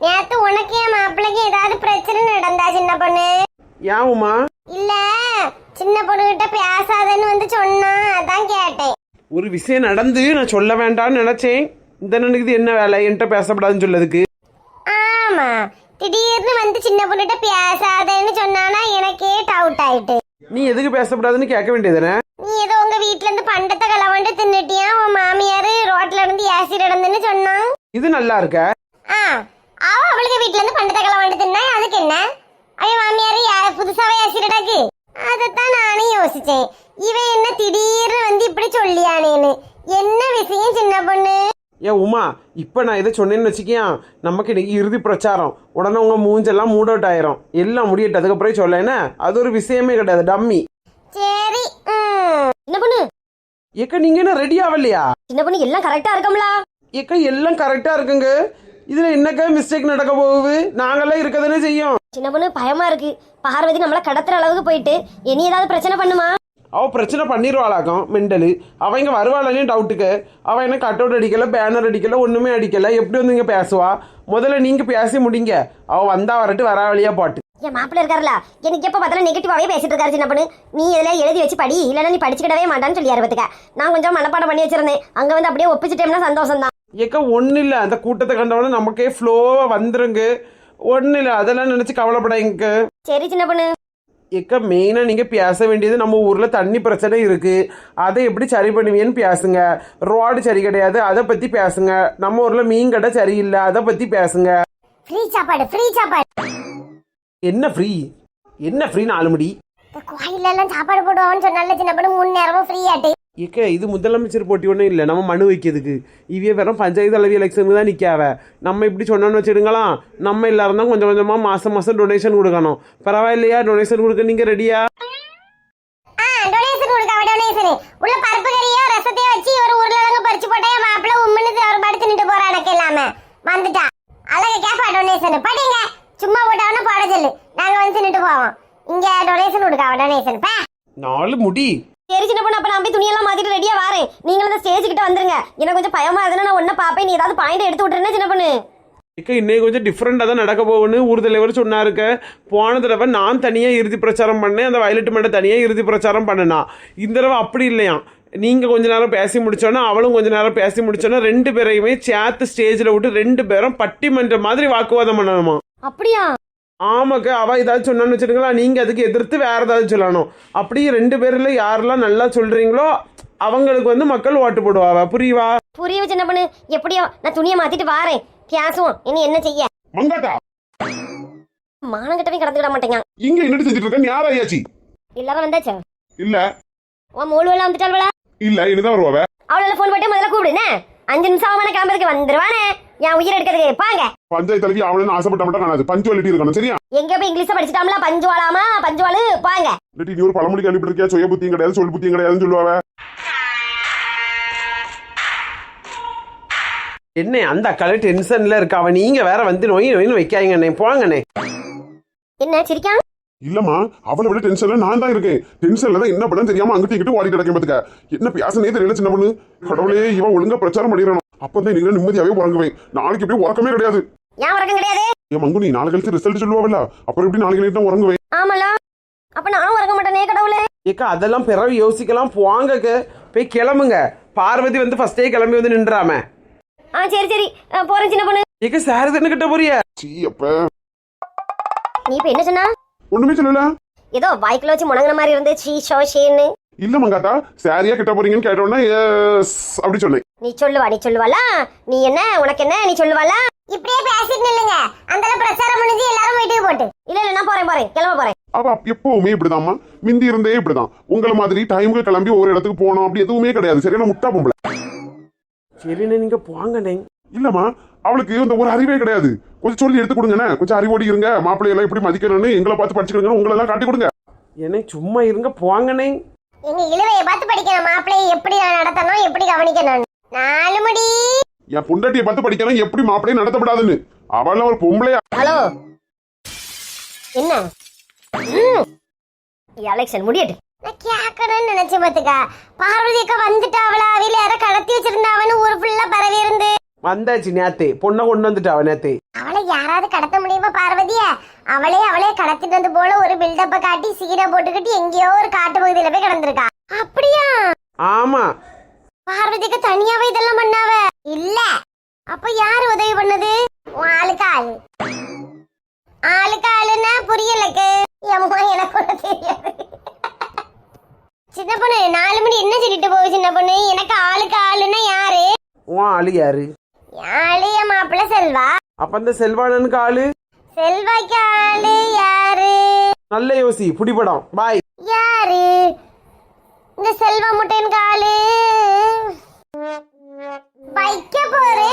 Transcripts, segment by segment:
நேத்து உனக்கு என் மாப்பிள்ளைக்கு ஏதாவது பிரச்சனை நடந்தா சின்ன பொண்ணு? உமா? இல்ல சின்ன பொண்ணுகிட்ட பேசாதன்னு வந்து சொன்னா அதான் கேட்டேன். ஒரு விஷயம் நடந்து நான் சொல்ல வேண்டாம்னு நினைச்சேன். இந்த நினைக்குது என்ன வேலை? என்கிட்ட பேசப்படாதுன்னு சொல்லதுக்கு ஆமா திடீர்னு வந்து சின்ன பொண்ணுகிட்ட பேசாதன்னு சொன்னானா எனக்கே டவுட் ஆயிட்டு. நீ எதுக்கு பேசப்படாதுன்னு கேட்க வேண்டியதுனே நீ ஏதோ உங்க வீட்ல இருந்து பண்டத்தை களவாண்டு தின்னுட்டியா? உன் மாமியார் ரோட்ல இருந்து ஆசிட் நடந்துன்னு சொன்னான் இது நல்லா இருக்க? ஆ இருந்து பண்டத்தை களவாண்டு தின்னா அதுக்கு என்ன? அவன் மாமியார் யா- புதுசாவே ஆசிடடாக்கு அதைத்தான் நானும் யோசிச்சேன். இவன் என்ன திடீர்னு வந்து இப்படி சொல்லியானேன்னு. என்ன விஷயம் சின்ன பொண்ணு? ஏன் உமா இப்போ நான் இதை சொன்னேன்னு வச்சுக்கியான் நமக்கு இன்னைக்கு இறுதி பிரச்சாரம். உடனே உங்க மூஞ்செல்லாம் மூட் அவுட் ஆயிரும். எல்லாம் முடியட்டு அதுக்கப்புறம் சொல்லேன்னா அது ஒரு விஷயமே கிடையாது டம்மி. சரி ம். சின்ன பொண்ணு. ஏக்கா நீங்க என்ன ரெடி ஆகலையா சின்ன பொண்ணு எல்லாம் கரெக்டா இருக்கம்ல? ஏக்கா எல்லாம் கரெக்டா இருக்குங்க. இதுல என்னக்கா மிஸ்டேக் நடக்க போகுது? நாங்கெல்லாம் இருக்கதானே செய்யும். சின்ன பொண்ணு பயமா இருக்கு. பார்வதி நம்மள கடத்துற அளவுக்கு போயிட்டு இனி ஏதாவது பிரச்சனை பண்ணுமா? அவ பிரச்சனை பண்ணிடுவாளாக்கும் மெண்டலு. அவ இங்க வருவாளே டவுட்டுக்கு அவ என்ன கட் அவுட் அடிக்கல பேனர் அடிக்கல ஒண்ணுமே அடிக்கல எப்படி வந்து இங்க பேசுவா? முதல்ல நீங்க பேசி முடிங்க. அவ வந்தா வரட்டு வரா வழியா போட்டு. என் மாப்பிள்ள இருக்காருல எனக்கு எப்ப பார்த்தாலும் நெகட்டிவாவே பேசிட்டு இருக்காரு சின்ன பொண்ணு நீ இதுல எழுதி வச்சு படி இல்லைன்னா நீ படிச்சுக்கிடவே மாட்டான்னு சொல்லி பத்துக்க. நான் கொஞ்சம் மனப்பாடம் பண்ணி வச்சிருந்தேன். அங்க வந்து அப்படியே ஒப்பிச்சிட்டேன்னா சந்தோஷம் தான் ஏக்கா ஒன்றும் இல்லை அந்த கூட்டத்தை கண்டவொடனே நமக்கே ஃப்ளோவாக வந்துருங்க. ஒன்றும் இல்லை அதெல்லாம் நினச்சி கவலைப்படாங்க சரி சின்ன பொண்ணு. ஏக்கா மெயினாக நீங்கள் பேச வேண்டியது நம்ம ஊரில் தண்ணி பிரச்சனை இருக்குது அதை எப்படி சரி பண்ணுவீங்கன்னு பேசுங்க. ரோடு சரி கிடையாது. அதை பற்றி பேசுங்க. நம்ம ஊரில் மீன் கடை சரியில்லை. அதை பற்றி பேசுங்க. ஃப்ரீ சாப்பாடு ஃப்ரீ சாப்பாடு. என்ன ஃப்ரீ என்ன ஃப்ரீ நாலு முடி இந்த கோயில்ல எல்லாம் சாப்பாடு போடுவான்னு சொன்னால சின்ன பொண்ணு மூணு நேரமும் ஃப்ரீ ஆட்டு. ஏக்கா இது முதலமைச்சர் போட்டி ஒன்றும் இல்லை. நம்ம மனு வைக்கிறதுக்கு. இவிய வெறும் பஞ்சாயத்து அளவு எலெக்ஷனுக்கு தான் நிற்காவ நம்ம இப்படி சொன்னோன்னு வச்சுடுங்களாம். நம்ம எல்லாரும் தான் கொஞ்சம் கொஞ்சமாக மாதம் மாதம் டொனேஷன் கொடுக்கணும். பரவாயில்லையா? டொனேஷன் கொடுக்க நீங்கள் ரெடியா உள்ள பருப்பு கறியோ ரசத்தையோ வச்சு ஒரு உருளைக்கிழங்கு பறிச்சு போட்டா மாப்பிள்ள உம்முன்னு ஒரு படுத்து நின்று போற அடக்க இல்லாம. வந்துட்டா. அழகு கேப்பா டொனேஷன் படிங்க. சும்மா போட்டவன போட சொல்லு. நாங்க வந்து நின்று போவோம். இங்க டொனேஷன் கொடுக்க அவ டொனேஷன் பா. நாலு முடி. சரி சின்ன பொண்ணு அப்ப நான் போய் துணியெல்லாம் மாத்திட்டு ரெடியா வரேன். நீங்களும் இந்த ஸ்டேஜ் கிட்ட வந்துருங்க. எனக்கு கொஞ்சம் பயமா இருக்குன்னா நான் ஒன்ன பாப்பேன் நீ ஏதாவது பாயிண்ட் எடுத்து விட்டுருந்தா சின்ன பொண்ணு. இன்னைக்கு கொஞ்சம் டிஃப்ரெண்டாக தான் நடக்க போகுன்னு ஊர் தலைவர் சொன்னாருக்க. போன தடவை நான் தனியாக இறுதி பிரச்சாரம் பண்ணேன். அந்த வயலட் மட்டும் தனியாக இறுதி பிரச்சாரம் பண்ணனா. இந்த தடவை அப்படி இல்லையா? நீங்கள் கொஞ்ச நேரம் பேசி முடிச்சோன்னா அவளும் கொஞ்ச நேரம் பேசி முடிச்சோன்னா ரெண்டு பேரையுமே சேர்த்து ஸ்டேஜில் விட்டு ரெண்டு பேரும் பட்டிமன்ற மாதிரி வாக்குவாதம் பண்ணணுமா? அப்படியா? ஆமாக்கா அவ ஏதாவது சொன்னான்னு வச்சுருங்களா நீங்கள் அதுக்கு எதிர்த்து வேற ஏதாவது சொல்லணும். அப்படி ரெண்டு பேரில் யாரெல்லாம் நல்லா சொல்கிறீங்களோ அவங்களுக்கு வந்து மக்கள் ஓட்டு போடுவாவ. புரியுவா? புரிய சின்ன பொண்ணு எப்படியோ நான் துணியை மாத்திட்டு வாரேன். பேசுவோம். இனி என்ன செய்ய? மங்காட்டா மானங்கிட்டவே கடந்துக்கிட மாட்டேங்க. இங்க என்னடி செஞ்சுட்டு இருக்க நீ யார் ஐயாச்சி எல்லாரும் வந்தாச்சா? இல்ல. உன் மூணுவெல்லாம் வந்துட்டாள்வளா இல்ல இனிதான் வருவாவ. அவளால ஃபோன் போட்டு முதல்ல கூப்பிடுனே அஞ்சு நிமிஷம் அவமான கிளம்புறதுக்கு வந்துருவானே. என் உயிர் எடுக்கிறதுக்கு பாங்க பஞ்சாயத்து தலைவி அவளுன்னு ஆசைப்பட்ட மட்டும் காணாது. பஞ்சுவாலிட்டி இருக்கணும் சரியா? எங்க போய் இங்கிலீஷ் படிச்சுட்டாம்ல? பஞ்சுவாலாமா பஞ்சுவாலு பாங்க இல்லாட்டி நீ ஒரு பழமொழி கேள்விப்பட்டிருக்கியா? சுய புத்தியும் கிடையாது சொல் புத்தியும் கிடையாதுன்னு சொல்லுவாவ. என்ன அந்த அக்கால டென்ஷனில் இருக்காவ. நீங்கள் வேற வந்து நோய் நோயின்னு வைக்காங்கண்ணே போங்கண்ணே. என்ன சிரிக்கான் இல்லம்மா அவளை விட டென்ஷன்ல நான் தான் இருக்கேன். டென்ஷன்ல தான் என்ன பண்ணு தெரியாம அங்கிட்டு இங்கிட்டு ஓடி கிடக்கேன் பாத்துக்க. என்ன பேசனே தெரியல சின்ன பொண்ணு. கடவுளே இவன் ஒழுங்கா பிரச்சாரம் பண்ணிடணும். அப்பதான் நீங்க நிம்மதியாவே உறங்குவேன். நாளைக்கு எப்படி உறக்கமே கிடையாது. ஏன் உறக்கம் கிடையாது? என் மங்கு நீ நாளை கழிச்சு ரிசல்ட் சொல்லுவாவில்ல. அப்புறம் எப்படி நாளைக்கு நைட் தான் உறங்குவேன்? ஆமல அப்ப நானும் உறங்க மாட்டேனே கடவுளே. ஏக்கா அதெல்லாம் பிறகு யோசிக்கலாம் போங்கக்கு போய் கிளம்புங்க. பார்வதி வந்து ஃபர்ஸ்டே கிளம்பி வந்து நின்றாம. ஆ சரி சரி. அஹ், போறேன் சின்ன பொண்ணு. ஏக்கா சார் தானே கிட்ட போறிய? சீ அப்ப. நீ இப்ப என்ன சொன்னா? ஒண்ணுமே சொல்லல. ஏதோ வாய்க்குள்ள வச்சு முணங்குன மாதிரி இருந்து சீ ஷோ ஷேன்னு இல்ல மங்காத்தா சாரியா கிட்ட போறீங்கன்னு கேட்டோன்னா எஸ் அப்படி சொன்னேன். நீ சொல்லுவா நீ சொல்லுவாளா? நீ என்ன உனக்கு என்ன நீ சொல்லுவாளா? இப்படியே பேசிட்டு நில்லுங்க. அந்த பிரச்சாரம் முடிஞ்சு எல்லாரும் வீட்டுக்கு போட்டு. இல்ல இல்ல நான் போறேன் போறேன். கிளம்ப போறேன். அவ எப்பவுமே இப்படிதாம்மா. மிந்தி இருந்தே இப்படிதான். உங்களை மாதிரி டைமுக்கு கிளம்பி ஒரு இடத்துக்கு போனோம் அப்படி எதுவுமே கிடையாது. சரியான முட்டா பொம்பளை. சரிண்ணே நீங்க போங்கண்ணே. இல்லம்மா அவளுக்கு இந்த ஒரு அறிவே கிடையாது. கொஞ்சம் சொல்லி எடுத்து கொடுங்கண்ணே. கொஞ்சம் அறிவோடி இருங்க. மாப்பிள்ளை எல்லாம் எப்படி மதிக்கணும்னு எங்களை பார்த்து படிச்சுக்கணும் உங்களை எல்லாம் காட்டி கொடுங்க. என்னை சும்மா இருங்க போங்கண்ணே. எங்க இழுவையை பார்த்து படிக்கணும். மாப்பிள்ளையை எப்படி நடத்தணும் எப்படி கவனிக்கணும் நாலு முடி. என் பொண்டாட்டியை பார்த்து படிக்கணும் எப்படி மாப்பிள்ளையை நடத்தப்படாதுன்னு. அவள் ஒரு பொம்பளையா ஹலோ. என்ன? எலெக்ஷன் முடியட்டு. நான் கேட்கணும்னு நினைச்சேன் பாத்துக்கா பார்வதி அக்கா வந்துட்டாவளா அவையில யாரோ கடத்தி வச்சிருந்தாவன்னு ஊர் ஃபுல்லா பரவி இருந்து. வந்தாச்சு நேத்து. பொண்ணை கொண்டு வந்துட்டாவ நேத்து. அவளை யாராவது கடத்த முடியுமா பார்வதிய? அவளே அவளே கடத்திட்டு வந்து போல ஒரு பில்டப்ப காட்டி சீரை போட்டுக்கிட்டு எங்கேயோ ஒரு காட்டு பகுதியில போய் கிடந்திருக்கா. அப்படியா? ஆமா. பார்வதிக்கு தனியாவே இதெல்லாம் பண்ணாவ? இல்ல. அப்ப யாரு உதவி பண்ணது? உன் ஆளுக்கு ஆளு. ஆளுக்கு ஆளுன்னா புரியலக்கு எம்மா எனக்கு ஒண்ணும் தெரியாது. சின்ன பொண்ணு நாலு மணி என்ன சொல்லிட்டு போகுது சின்ன பொண்ணு? எனக்கு ஆளுக்கு ஆளுன்னா யாரு? உன் ஆளு யாரு? ஆளு என் மாப்பிள்ள செல்வா. அப்ப அந்த செல்வானனுக்கு ஆளு? செல்வாய்க்கு ஆளு யாரு? நல்ல யோசி புடிபடம் பாய் யாரு? இந்த செல்வா முட்டையின் காலு வைக்க போரு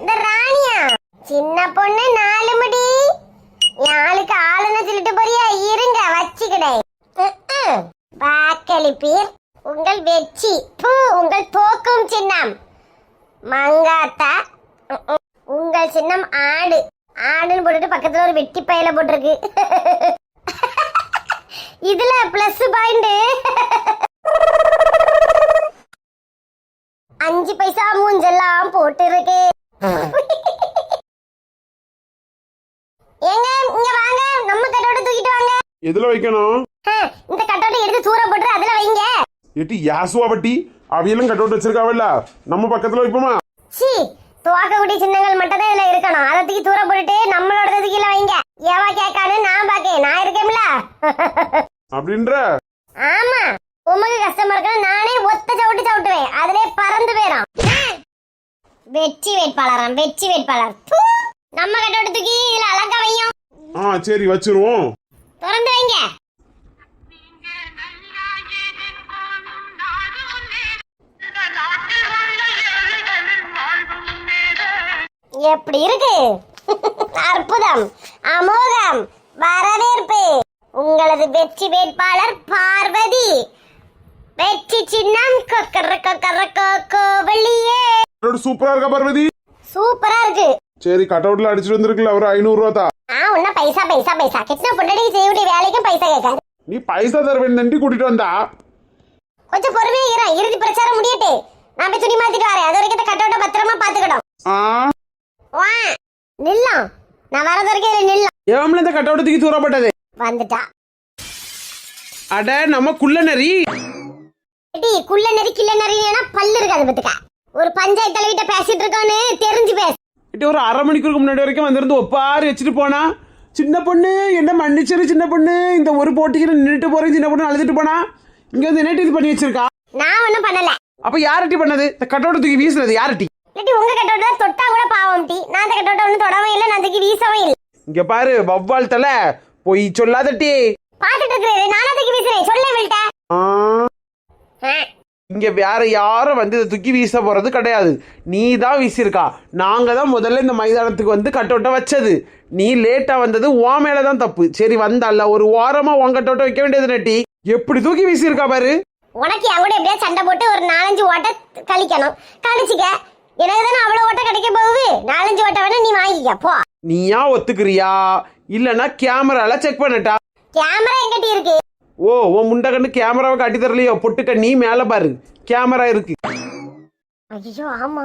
இந்த ராணியா. சின்ன பொண்ணு நாலு முடி. யாளுக்கு ஆளுன்னு சொல்லிட்டு போறியா? இருங்க வச்சுக்கிடே வாக்களிப்பீர். உங்கள் வெற்றி. பூ உங்கள் தோக்கும் சின்னம். மங்காத்தா. உங்கள் சின்னம் ஆடு. ஆடுன்னு போட்டுட்டு பக்கத்துல ஒரு வெட்டி பயல போட்டிருக்கு. இதுல பிளஸ் பாயிண்ட் அஞ்சு பைசா மூஞ்செல்லாம் போட்டு இருக்கு ஏங்க இங்க வாங்க. நம்ம கட்டோட தூக்கிட்டு வாங்க. எதுல வைக்கணும்? இந்த கட்டோட எடுத்து தூர போட்டு அதுல வைங்க. எட்டி யாசுவா பட்டி? அவியலும் கட் அவுட் வச்சிருக்காவல்ல? நம்ம பக்கத்துல வைப்போமா? சி துவாக்கக்கூடிய சின்னங்கள் மட்டும் தான் இதுல இருக்கணும். அதை தூக்கி தூர போட்டுட்டு நம்மளோட தூக்கில வைங்க. ஏவா கேட்கான்னு நான் பாக்கேன் நான் இருக்கேன்ல. அப்படின்ற? ஆமா. உமக்கு கஷ்டமா இருக்கணும் நானே ஒத்த சவுட்டு சவுட்டுவேன். அதிலே பறந்து போயிடும் வெற்றி வேட்பாளராம் வெற்றி வேட்பாளர். நம்ம கட்டோட தூக்கி இதுல அழகா வையும். ஆ சரி வச்சிருவோம். திறந்து வைங்க. எப்படி இருக்கு? அற்புதம் அமோகம் வரவேற்பு. உங்களது வெற்றி வேட்பாளர் பார்வதி. வெற்றி சின்னம் கொக்கர கொக்கர கோவலியே சூப்பரா இருக்கா பார்வதி? சூப்பரா இருக்கு. சரி கட் அவுட்ல அடிச்சிட்டு வந்திருக்குல்ல ஒரு ஐநூறு ரூபா தான் ஆ உன்ன பைசா பைசா பைசா. கிட்ட செய்ய வேண்டிய வேலைக்கும் பைசா கேட்காது. நீ பைசா தருவேன் நண்டி கூட்டிட்டு வந்தா. கொஞ்சம் பொறுமையா இரு. இறுதி பிரச்சாரம் முடியட்டு. நான் போய் துணி மாத்திட்டு வரேன். அது வரைக்கும் இந்த கட்டோட்ட பத்திரமா ஆ? வா. நில்லும். நான் வரது வரைக்கும் இதுல நில்லும். எவம்ல இந்த கட்டவுடத்துக்கு தூரப்பட்டது? வந்துட்டா. அட நம்ம குள்ள நரி எடி குள்ள நெறி கிள்ள நெறினா பல்லு இருக்காது பத்துக்க. ஒரு பஞ்சாயத்து தலைவிட்ட பேசிட்டு இருக்கோன்னு தெரிஞ்சு பேசு. இட்டு ஒரு அரை மணிக்கூருக்கு முன்னாடி வரைக்கும் வந்திருந்து ஒப்பாரி வச்சுட்டு போனா சின்ன பொண்ணு என்ன மன்னிச்சிரு சின்ன பொண்ணு இந்த ஒரு போட்டிக்கு நின்றுட்டு போறேன் சின்ன பொண்ணு அழுதுட்டு போனா இங்க வந்து என்ன இது பண்ணி வச்சிருக்கா? நான் ஒண்ணும் பண்ணல. அப்ப யாரட்டி பண்ணது? இந்த கட்டோட தூக்கி வீசுனது யாரட்டி? இல்லாட்டி உங்க கட்டோட்ட தொட்டா கூட பாவம் டி நான் அந்த கட்டோட்ட ஒன்றும் தொடவும் இல்லை நான் அதுக்கு வீசவும் இல்லை. இங்க பாரு வவ்வால் தலை பொய் சொல்லாதட்டி. பாத்துட்டு இருக்கிறேன் நானா தூக்கி வீசுறேன். சொல்ல விட்டேன் இங்க வேற யாரும் வந்து இதை தூக்கி வீச போறது கிடையாது. நீ தான் வீசியிருக்கா. நாங்க தான் முதல்ல இந்த மைதானத்துக்கு வந்து கட்டோட்ட வச்சது. நீ லேட்டா வந்தது உன் மேல தான் தப்பு. சரி வந்தால ஒரு ஓரமா உன் கட்டோட்ட வைக்க வேண்டியது நட்டி எப்படி தூக்கி வீசியிருக்கா பாரு? உனக்கு கூட எப்படியா சண்டை போட்டு ஒரு நாலஞ்சு ஓட்டை கழிக்கணும். கழிச்சுக்க. எனக்கு தானே அவ்வளவு ஓட்டை கிடைக்க போகுது. நாலஞ்சு ஓட்டை வேணா நீ வாங்கிக்க. போ. நீயா ஒத்துக்கிறியா? இல்லனா கேமரால செக் பண்ணட்டா? கேமரா எங்கிட்ட இருக்கு. ஓ உன் முண்டை கண்ணு கேமராவை காட்டி தரலையோ பொட்டுக்க நீ மேல பாரு. கேமரா இருக்கு. ஐயோ ஆமா.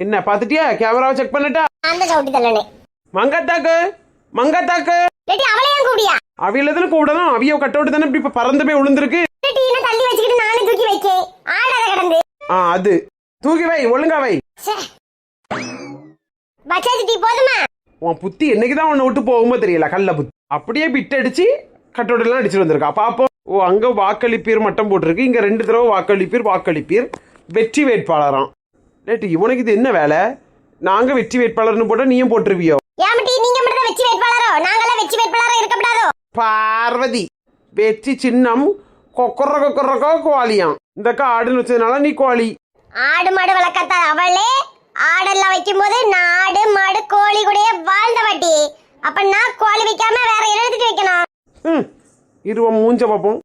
என்ன பாத்துட்டியா கேமராவை செக் பண்ணட்டா? அந்த சவுட்டி தள்ளனே மங்கத்தாக்கு? மங்கத்தாக்கு? இல்லாட்டி அவளே ஏன் அவியில தானே கூடணும் அவிய கட்டோட்டு தானே இப்படி இப்ப பறந்து போய் விழுந்திருக்கு இல்லாட்டி என்ன தள்ளி வச்சுக்கிட்டு நானே தூக்கி வைக்கேன். ஆடாத கிடந்து. ஆ அது. தூக்கி வை ஒழுங்கா வை. பச்சாச்சு டீ போதுமா? உன் புத்தி என்னைக்கு தான் உன்னை விட்டு போகுமோ தெரியல கல்ல புத்தி. அப்படியே பிட் அடிச்சு கட்டோட்டெல்லாம் அடிச்சுட்டு வந்திருக்கா. பாப்போம். ஓ அங்க வாக்களிப்பீர் மட்டம் போட்டிருக்கு. இங்க ரெண்டு தடவை வாக்களிப்பீர் வாக்களிப்பீர். வெற்றி வேட்பாளராம். லேட்டு இவனுக்கு இது என்ன வேலை? நாங்க வெற்றி வேட்பாளர்னு போட்டா நீயும் போட்டுருவியோ? ஏமட்டி நீங்க மட்டும் வெற்றி வேட்பாளரோ? நாங்கெல்லாம் வெற்றி வேட்பாளரோ இருக்கப்படாதோ பார்வதி வெற்றி சின்னம் கொக்கர கொக்கரக்கோ கோழியாம் இந்த ஆடுன்னு வச்சதுனால நீ கோழி ஆடு மாடு வளர்க்கத்த அவளே ஆடெல்லாம் வைக்கும் போது நாடு மாடு கோழி கூட வாழ்ந்த வாட்டி. அப்ப நான் கோழி வைக்காம வேற எடுத்துட்டு வைக்கணும்? ம் இருவன் மூஞ்ச பார்ப்போம்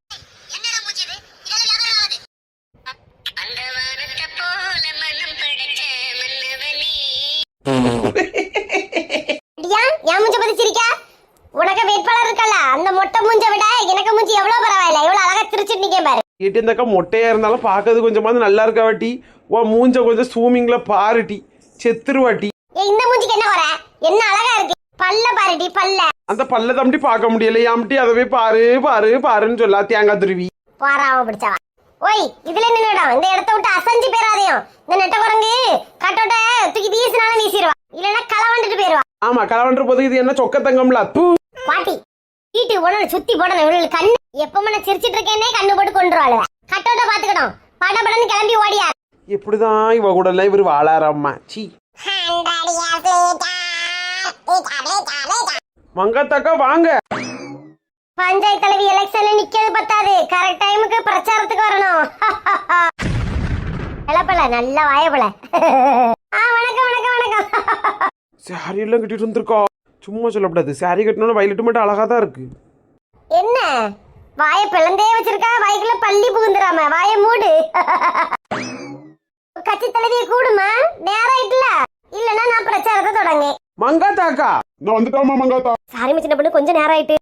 அந்த வானத்தை போல மனம் படைச்ச மன்னவனே. அடியா என் மூஞ்ச பத்தி சிரிக்கா? உனக்கு வேட்பாளர் இருக்கல அந்த மொட்டை மூஞ்ச விட எனக்கு மூஞ்சி எவ்வளவு பரவாயில்ல? எவ்வளவு அழகா சிரிச்சிட்டு நிக்கேன் பாரு. இட்டு இந்த அக்கா மொட்டையா இருந்தாலும் பார்க்கறது கொஞ்சமாவது நல்லா இருக்கா வாட்டி? உன் மூஞ்ச கொஞ்சம் சூமிங்ல பாருட்டி. செத்துருவாட்டி. இந்த மூஞ்சிக்கு என்ன குறை? என்ன அழகா இருக்கு? பல்ல பாருடி பல்ல. அந்த பல்ல தம்பி பார்க்க முடியலையாம்ட்டி அதை போய் பாரு பாரு பாருன்னு சொல்லா. தேங்காய் துருவி. பாராவ பிடிச்சவா ஓய் இதுல நின்னுடும் இந்த இடத்த விட்டு அசஞ்சு போயிடாதையும் இந்த நெட்ட குரங்கு கட்டோட்ட தூக்கி வீசினாலும் வீசிடுவா. இல்லைன்னா களை வந்துட்டு போயிருவா ஆமா கலவன்ற போது இது என்ன சொக்க தங்கம்ல? தூ பாட்டி வீட்டுக்கு போன சுத்தி போடணும். இவளுக்கு கண்ணு. எப்ப நான் சிரிச்சிட்டு இருக்கேனே கண்ணு போட்டு கொண்டுருவாளுவ கட்டோட்ட பாத்துக்கணும் படபடன்னு கிளம்பி ஓடியா. எப்படிதான் இவ கூட எல்லாம் இவர் வாழாராம்மா சி. மங்காத்தாக்கா வாங்க. பஞ்சாயத்து தலைவி எலெக்ஷன்ல நிக்கிறது பத்தாது. கரெக்ட் டைமுக்கு பிரச்சாரத்துக்கு வரணும். இளப்பல நல்ல வாயப்பல. ஆ வணக்கம் வணக்கம் வணக்கம். சாரி எல்லாம் கட்டிட்டு வந்திருக்கா. சும்மா சொல்லக்கூடாது சாரி கட்டினோட வயலட்டு மட்டும் அழகா தான் இருக்கு. என்ன? வாய பிளந்தே வச்சிருக்கா? வாய்க்குள்ள பள்ளி புகுந்துராம வாய மூடு. கட்சி தலைவிய கூடுமா? நேரம் ஆயிட்டுல. இல்லன்னா நான் பிரச்சாரத்தை தொடங்க மங்காத்தாக்கா. நான் வந்துட்டாமா மங்காத்தா. சாரி சின்ன பொண்ணு கொஞ்சம் நேரம் ஆயிட்டு.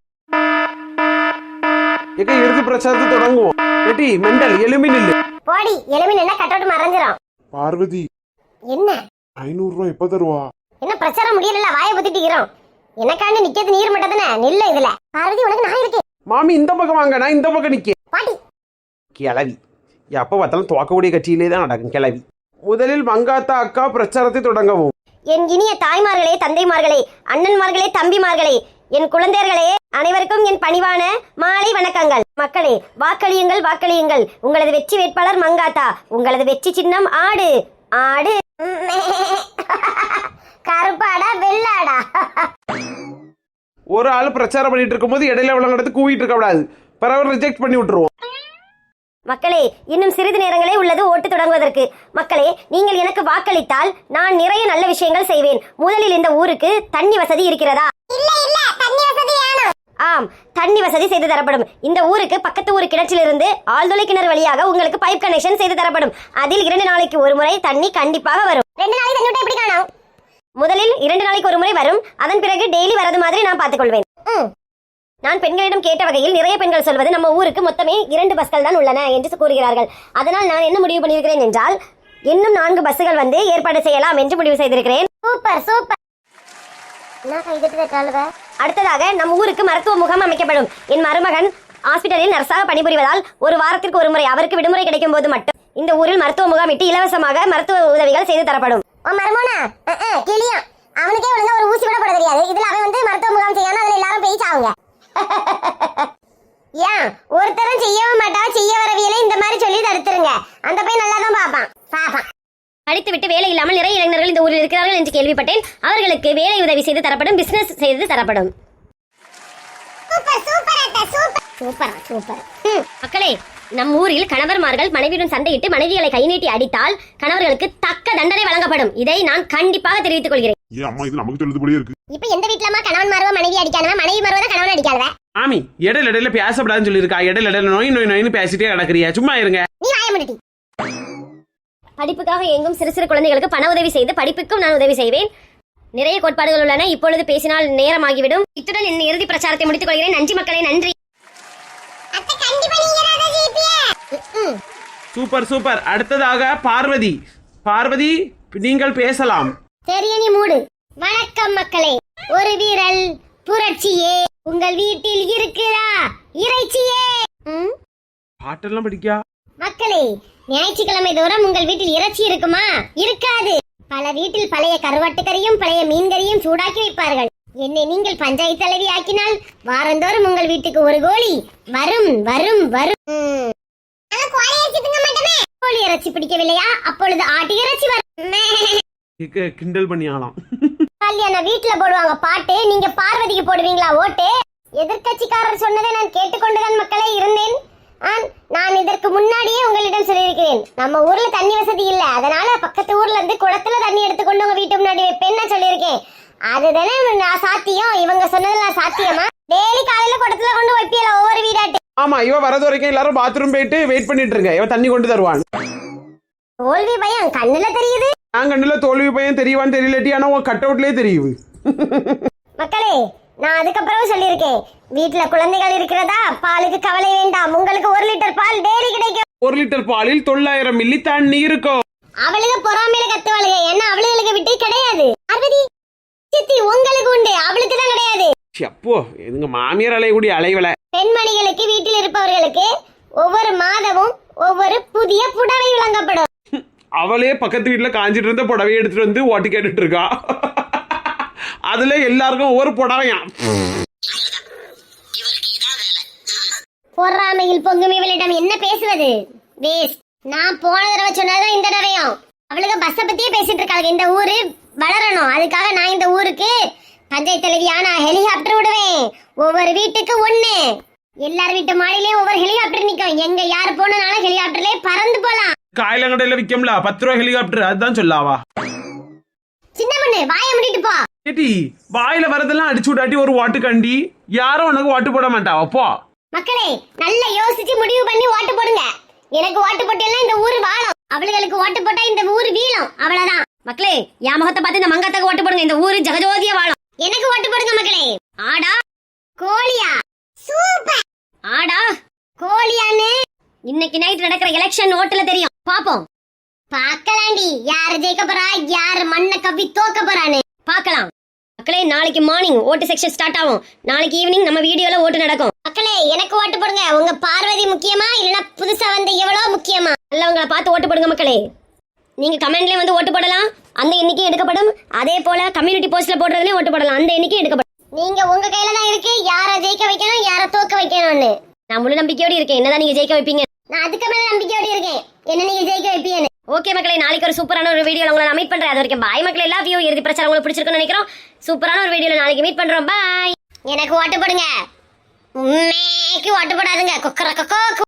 எங்க இறுதி பிரச்சாரத்தை தொடங்குவோம். ஏட்டி மெண்டல் எலும்பி நில்லு. போடி எலும்பி கட்டோட்டு மறைஞ்சிரும். பார்வதி என்ன? ஐநூறு ரூபாய் எப்ப தருவா? என்ன பிரச்சாரம் முடியல வாய பத்திட்டிக்கிறோம் எனக்காண்டு நிக்கிறது நீர் மட்டதானே நில்ல இதுல. பார்வதி உனக்கு நான் இருக்கு மாமி இந்த பக்கம் வாங்க நான் இந்த பக்கம் நிக்க பாட்டி. கிளவி எப்போ பார்த்தாலும் துவக்கக்கூடிய கட்சியிலே தான் நடக்கும் கிளவி முதலில் மங்காத்தா அக்கா பிரச்சாரத்தை தொடங்கவும். என் இனிய தாய்மார்களே தந்தைமார்களே அண்ணன்மார்களே தம்பிமார்களே என் குழந்தையர்களே அனைவருக்கும் என் பணிவான மாலை வணக்கங்கள். மக்களே வாக்களியுங்கள் வாக்களியுங்கள். உங்களது வெற்றி வேட்பாளர் மங்காத்தா உங்களது வெற்றி சின்னம் ஆடு ஆடு. கருப்பாடா வெள்ளாடா? ஒரு ஆள் பிரச்சாரம் பண்ணிட்டு இருக்கும்போது இடையில விளங்கறது கூவிட்டு இருக்க கூடாது. பிறகு ரிஜெக்ட் பண்ணி விட்டுருவோம். மக்களே இன்னும் சிறிது நேரங்களே உள்ளது ஓட்டு தொடங்குவதற்கு. மக்களே நீங்கள் எனக்கு வாக்களித்தால் நான் நிறைய நல்ல விஷயங்கள் செய்வேன். முதலில் இந்த ஊருக்கு தண்ணி வசதி இருக்கிறதா? ஆம் தண்ணி வசதி செய்து தரப்படும். இந்த ஊருக்கு பக்கத்து ஊர் கிணற்றிலிருந்து ஆழ்துளை கிணறு வழியாக உங்களுக்கு பைப் கனெக்ஷன் செய்து தரப்படும். அதில் இரண்டு நாளைக்கு ஒரு முறை தண்ணி கண்டிப்பாக வரும். ரெண்டு நாளைக்கு தண்ணி எப்படி காணும்? முதலில் இரண்டு நாளைக்கு ஒரு முறை வரும். அதன் பிறகு டெய்லி வரது மாதிரி நான் பார்த்துக்கொள்வேன். நான் பெண்களிடம் கேட்ட வகையில் நிறைய பெண்கள் சொல்வது நம்ம ஊருக்கு மொத்தமே இரண்டு பஸ்கள் தான் உள்ளன என்று கூறுகிறார்கள். அதனால் நான் என்ன முடிவு பண்ணியிருக்கிறேன் என்றால் இன்னும் நான்கு பஸ்ஸுகள் வந்து ஏற்பாடு செய்யலாம் என்று முடிவு செய்திருக்கிறேன். Super super. அடுத்ததாக நம் ஊருக்கு மருத்துவ முகாம் அமைக்கப்படும். என் மருமகன் ஹாஸ்பிட்டலில் நர்ஸாக பணிபுரிவதால் ஒரு வாரத்திற்கு ஒரு முறை அவருக்கு விடுமுறை கிடைக்கும் போது மட்டும் இந்த ஊரில் மருத்துவ முகாமிட்டு இலவசமாக மருத்துவ உதவிகள் செய்து தரப்படும். மருமோனா? கிளியும் அவனுக்கே ஒழுங்கா ஒரு ஊசி கூட போட தெரியாது. இதுல அவன் வந்து மருத்துவ முகாம் செய்யணும். அதுல எல்லாரும் பேய் சாவுங்க. ஏன் ஒருத்தரும் செய்யவும் மாட்டான் செய்ய வரவியலை இந்த மாதிரி சொல்லி தடுத்துருங்க. அந்த பையன் நல்லா தான் பார்ப்பான். பாப்பான் படித்துவிட்டு வேலை இல்லாமல் நிறைய இளைஞர்கள் இந்த ஊரில் இருக்கிறார்கள் என்று கேள்விப்பட்டேன். அவர்களுக்கு வேலை உதவி செய்து தரப்படும் பிசினஸ் செய்து தரப்படும். Super super super. சூப்பர் மக்களே நம் ஊரில் கணவர்மார்கள் மனைவியுடன் சண்டையிட்டு மனைவிகளை கை நீட்டி அடித்தால் கணவர்களுக்கு தக்க தண்டனை வழங்கப்படும். இதை நான் கண்டிப்பாக தெரிவித்துக் கொள்கிறேன். ஏன் அம்மா இது நமக்கு சொல்லுது இருக்கு. இப்போ எந்த வீட்லமா கணவன் மருவ மனைவி அடிக்கானவன் மனைவி மருவ தான் கணவன் அடிக்காதவ? மாமி இடையில இடையில பேசப்படாதுன்னு சொல்லியிருக்கா. இடையில இடையில நோய் நோய் நோயின்னு பேசிட்டே கிடக்குறியா. சும்மா இருங்க. நீ வாய முடிட்டி படிப்புக்காக எங்கும் சிறு சிறு குழந்தைகளுக்கு பண உதவி செய்து படிப்புக்கும் நான் உதவி செய்வேன். நிறைய கோட்பாடுகள் உள்ளன. இப்பொழுது பேசினால் நேரமாகிவிடும். இத்துடன் என் இறுதி பிரச்சாரத்தை முடித்துக் கொள்கிறேன். நன்றி மக்களே நன்றி அத்தை கண்டிப்பா நீங்க தான் ஜெயிப்பியே சூப்பர் சூப்பர். அடுத்ததாக பார்வதி. பார்வதி நீங்கள் பேசலாம். தெரிய நீ மூடு. வணக்கம் மக்களே. ஒரு வீரல் புரட்சியே உங்கள் வீட்டில் இருக்குதா இறைச்சியே? பாட்டெல்லாம் படிக்கா மக்களே ஞாயிற்றுக்கிழமை தோறும் உங்கள் வீட்டில் இறைச்சி இருக்குமா? இருக்காது. பல வீட்டில் பழைய கருவாட்டு கறியும் பழைய மீன் கறியும் சூடாக்கி வைப்பார்கள். என்னை நீங்கள் பஞ்சாயத்து தலைவி ஆக்கினால் வாரந்தோறும் உங்கள் வீட்டுக்கு ஒரு கோழி. வரும் வரும் வரும். கோழி இறைச்சி பிடிக்கவில்லையா? அப்பொழுது ஆட்டு இறைச்சி வரும். கிண்டல் பண்ணியாலாம் கல்யாண வீட்டுல போடுவாங்க பாட்டு. நீங்க பார்வதிக்கு போடுவீங்களா ஓட்டு? எதிர்க்கட்சிக்காரர் சொன்னதை நான் கேட்டுக்கொண்டுதான் மக்களே இருந்தேன். நான் இதற்கு முன்னாடியே உங்களிடம் சொல்லியிருக்கிறேன். நம்ம ஊர்ல தண்ணி வசதி இல்ல. அதனால பக்கத்து ஊர்ல இருந்து குளத்துல தண்ணி எடுத்துக்கொண்டு உங்க வீட்டு முன்னாடி வைப்பேன்னு நான் சொல்லியிருக்கேன். அதுதானே நான் சாத்தியம்? இவங்க சொன்னதெல்லாம் சாத்தியமா? டெய்லி காலையில குளத்துல கொண்டு வைப்பியல ஒவ்வொரு வீடாட்டு. ஆமா இவ வரது வரைக்கும் எல்லாரும் பாத்ரூம் போயிட்டு வெயிட் பண்ணிட்டு இருங்க. இவ தண்ணி கொண்டு தருவான். தோல்வி பயம் கண்ணுல தெரியுது? நான் கண்ணுல தோல்வி பையன் தெரியவான்னு தெரியலட்டி ஆனா உன் கட் அவுட்லயே தெரியுது. மக்களே நான் அதுக்கப்புறம் சொல்லியிருக்கேன். வீட்டுல குழந்தைகள் இருக்கிறதா? பாலுக்கு கவலை வேண்டாம். உங்களுக்கு ஒரு லிட்டர் பால் டெய்லி கிடைக்கும். ஒரு லிட்டர் பாலில் தொள்ளாயிரம் மில்லி தண்ணி இருக்கும். அவளுக்கு பொறாமையில கத்துவாளுங்க. ஏன்னா அவளுகளுக்கு விட்டு கிடையாது. பார்வதி சித்தி உங்களுக்கு உண்டு. அவளுக்கு தான் கிடையாது. அப்போ எங்க மாமியார் அலையக்கூடிய அலைவலை. பெண்மணிகளுக்கு வீட்டில் இருப்பவர்களுக்கு ஒவ்வொரு மாதமும் ஒவ்வொரு புதிய புடவை வழங்கப்படும். அவளே பக்கத்து வீட்டில் காஞ்சிட்டு இருந்த புடவையை எடுத்துட்டு வந்து ஓட்டி கேட்டுட்டு இருக்கா. அதுல எல்லாருக்கும் ஒவ்வொரு புடவையாம் பொறாமையில் பொங்கும் இவளிடம் என்ன பேசுவது? வேஸ்ட். நான் போன தடவை சொன்னதுதான் இந்த தடவையும். அவளுக்கு பஸ்ஸை பத்தியே பேசிட்டு இருக்காங்க இந்த ஊரு வளரணும். அதுக்காக நான் இந்த ஊருக்கு பஞ்சாயத்து தலைவியா நான் ஹெலிகாப்டர் விடுவேன். ஒவ்வொரு வீட்டுக்கு ஒண்ணு. எல்லார் வீட்டு மாடியிலயும் ஒவ்வொரு ஹெலிகாப்டர் நிக்கும். எங்க யார் போனனாலும் ஹெலிகாப்டர்லயே பறந்து போலாம். காயிலங்கடையில விற்கும்ல பத்து ரூபா ஹெலிகாப்டர் அதுதான் சொல்லாவா? சின்ன பொண்ணு வாயை முடிட்டு போ. ஏட்டி வாயில வரதெல்லாம் அடிச்சு விடாட்டி ஒரு வாட்டு கண்டி. யாரும் உனக்கு வாட்டு போட மாட்டாவா போ. மக்களே நல்லா யோசிச்சு முடிவு பண்ணி ஓட்டு போடுங்க. எனக்கு ஓட்டு போட்டேன்னா இந்த ஊரு வாழும். அவளுகளுக்கு ஓட்டு போட்டா இந்த ஊரு வீழும். அவ்வளவுதான். மக்களே என் முகத்தை பார்த்து இந்த மங்காத்தாக்கு ஓட்டு போடுங்க. இந்த ஊரு ஜெகஜோதியா வாழும். எனக்கு ஓட்டு போடுங்க மக்களே. ஆடா. கோழியா சூப்பர். ஆடா. கோழியான்னு இன்னைக்கு நைட் நடக்கிற எலெக்ஷன் ஓட்டுல தெரியும். பாப்போம். பாக்கலாண்டி யாரு ஜெயிக்க போறா? யாரு மண்ணை கவ்வி தோக்க போறான்னு. பார்க்கலாம். மக்களே நாளைக்கு மார்னிங் ஓட்டு செக்ஷன் ஸ்டார்ட் ஆகும். நாளைக்கு ஈவினிங் நம்ம வீடியோல ஓட்டு நடக்கும். மக்களே எனக்கு ஓட்டு போடுங்க. உங்க பார்வதி முக்கியமா? இல்லனா புதுசா வந்த எவ்வளோ முக்கியமா? நல்லவங்களை பார்த்து ஓட்டு போடுங்க மக்களே. நீங்க கமெண்ட்லயே வந்து ஓட்டு போடலாம். அந்த எண்ணிக்கை எடுக்கப்படும். அதே போல கம்யூனிட்டி போஸ்ட்ல போடுறதுலயும் ஓட்டு போடலாம். அந்த எண்ணிக்கை எடுக்கப்படும். நீங்க உங்க கையில தான் இருக்கு. யார ஜெயிக்க வைக்கணும் யார தோக்க வைக்கணும்னு. நான் முழு நம்பிக்கையோடு இருக்கேன். என்னதான் நீங்க ஜெயிக்க வைப்பீங்க? நான் அதுக்கு மேல நம்பிக்கையோட இருக்கேன். என்ன நீங்க ஜெயிக்க வைப்பீங்கன்னு. ஓகே மக்களே நாளைக்கு ஒரு சூப்பரான ஒரு வீடியோல உங்களை நான் மீட் பண்றேன். அது வரைக்கும் பாய் மக்களே. எல்லா வியூ இறுதி பிரச்சாரம் உங்களுக்கு பிடிச்சிருக்குன்னு நினைக்கிறோம். சூப்பரான ஒரு வீடியோல நாளைக்கு மீட் பண்றோம். பாய் எனக்கு ஓட்டு போடுங்க. உண்மைக்கு ஓட்டு போடாதுங்க. கொக்கர கொக்கோ